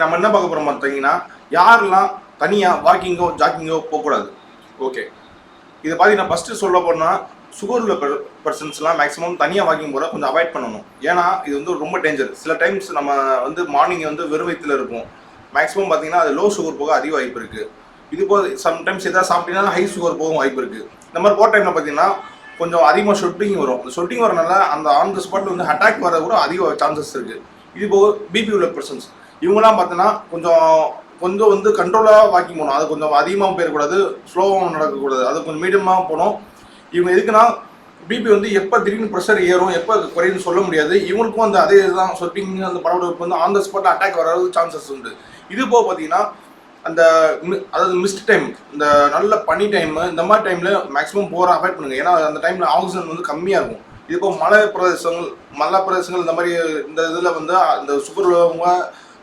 இன்னைக்கு நம்ம என்ன பார்க்க போறோம் பார்த்தீங்கன்னா யாரெல்லாம் தனியாக வாக்கிங்கோ ஜாக்கிங்கோ போகக்கூடாது. ஓகே இது பார்த்தீங்கன்னா ஃபஸ்ட்டு சொல்ல போனால் சுகர் உள்ள பர்சன்ஸ்லாம் மேக்ஸிமம் தனியாக வாக்கிங் போகிற கொஞ்சம் அவாய்ட் பண்ணணும். ஏன்னா இது வந்து ரொம்ப டேஞ்சர் சில டைம்ஸ் நம்ம வந்து மார்னிங் வந்து வெறும் வயிற்றுல இருப்போம். மேக்ஸிமம் பார்த்தீங்கன்னா அது லோ சுகர் போக அதிக வாய்ப்பு இருக்குது இது போக சம்டைம்ஸ் எதாவது சாப்பிட்டீங்கன்னா ஹை சுகர் போகும் வாய்ப்பு இருக்குது இந்த மாதிரி போகிற டைமில் பார்த்தீங்கன்னா கொஞ்சம் அதிகமாக ஷொட்டிங் வரும். அந்த ஷொட்டிங் வரனால அந்த ஆன் த ஸ்பாட்டில் வந்து அட்டாக் வர கூட அதிக சான்சஸ் இருக்குது இது போக பிபி உள்ள பர்சன்ஸ் இவங்கெல்லாம் பார்த்தோன்னா கொஞ்சம் கொஞ்சம் வந்து கண்ட்ரோலாக வாக்கிங் போகணும். அது கொஞ்சம் அதிகமாக போயிடக்கூடாது ஸ்லோவாகவும் நடக்கக்கூடாது. அது கொஞ்சம் மீடியமாக போகணும். இவங்க எதுக்குன்னா பிபி வந்து எப்போ திடீர்னு ப்ரெஷர் ஏறும் எப்போ குறையும்னு சொல்ல முடியாது. இவங்களுக்கும் அந்த அதே இதுதான். சொட்டிங் அந்த படபடப்பு வந்து ஆன் த ஸ்பாட் அட்டாக் வர சான்சஸ் உண்டு. இது போக பார்த்தீங்கன்னா அந்த அதாவது மிஸ்ட் டைம் இந்த நல்ல பனி டைம் இந்த மாதிரி டைமில் மேக்ஸிமம் போகிற அவாய்ட் பண்ணுங்கள் ஏன்னா அந்த டைமில் ஆக்சிஜன் வந்து கம்மியாக இருக்கும். இது மலை பிரதேசங்கள் மலை பிரதேசங்கள் இந்த மாதிரி இந்த இதில் வந்து இந்த சுகர் உள்ளவங்க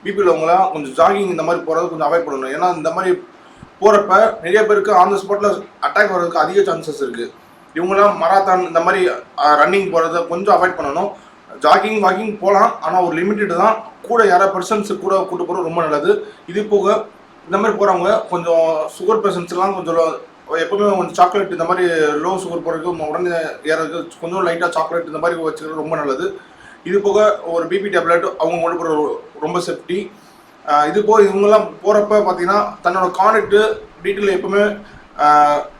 பிபி உள்ளவங்களாம் கொஞ்சம் ஜாகிங் இந்த மாதிரி போகிறது கொஞ்சம் அவாய்ட் பண்ணணும். ஏன்னா இந்த மாதிரி போகிறப்ப நிறைய பேருக்கு ஆன் த ஸ்பாட்டில் அட்டாக் வர்றதுக்கு அதிக சான்சஸ் இருக்குது இவங்களாம் மராத்தான் இந்த மாதிரி ரன்னிங் போகிறத கொஞ்சம் அவாய்ட் பண்ணணும். ஜாகிங் வாக்கிங் போகலாம். ஆனால் ஒரு லிமிட்டட் தான். கூட யாரோ பர்சன்ஸ் கூட கூட்டு போகிறது ரொம்ப நல்லது. இது போக இந்த மாதிரி போகிறவங்க கொஞ்சம் சுகர் பேஷண்ட்ஸ்லாம் கொஞ்சம் எப்பவுமே கொஞ்சம் சாக்லேட் இந்த மாதிரி லோ சுகர் போகிறதுக்கு உடனே ஏறதுக்கு கொஞ்சம் லைட்டாக சாக்லேட் இந்த மாதிரி வச்சுக்கிறது ரொம்ப நல்லது. இது போக ஒரு பிபி டேப்லெட் அவங்க கொண்டு போகிற ரொம்ப சேஃப்டி இது போக இவங்கெல்லாம் போகிறப்ப பார்த்தீங்கன்னா தன்னோட கான்டெக்ட் டீட்டெயில் எப்பவுமே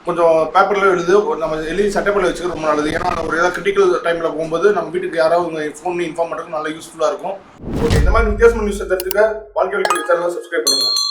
கொஞ்சம் பேப்பரில் எழுது நம்ம எழுதி சட்டப்பேரில் வச்சுக்க ரொம்ப நல்லது. ஏன்னா ஒரு ஏதாவது கிரிட்டிக்கல் டைமில் போகும்போது நம்ம வீட்டுக்கு யாராவது உங்கள் ஃபோன் இன்ஃபார்ம் பண்ணுறதுக்கு நல்லா யூஸ்ஃபுல்லாக இருக்கும். ஓகே இந்த மாதிரி வித்தியாசமான நியூஸை தெரிஞ்சுக்க வாழ்க்கை சேனலை சப்ஸ்கிரைப் பண்ணுங்கள்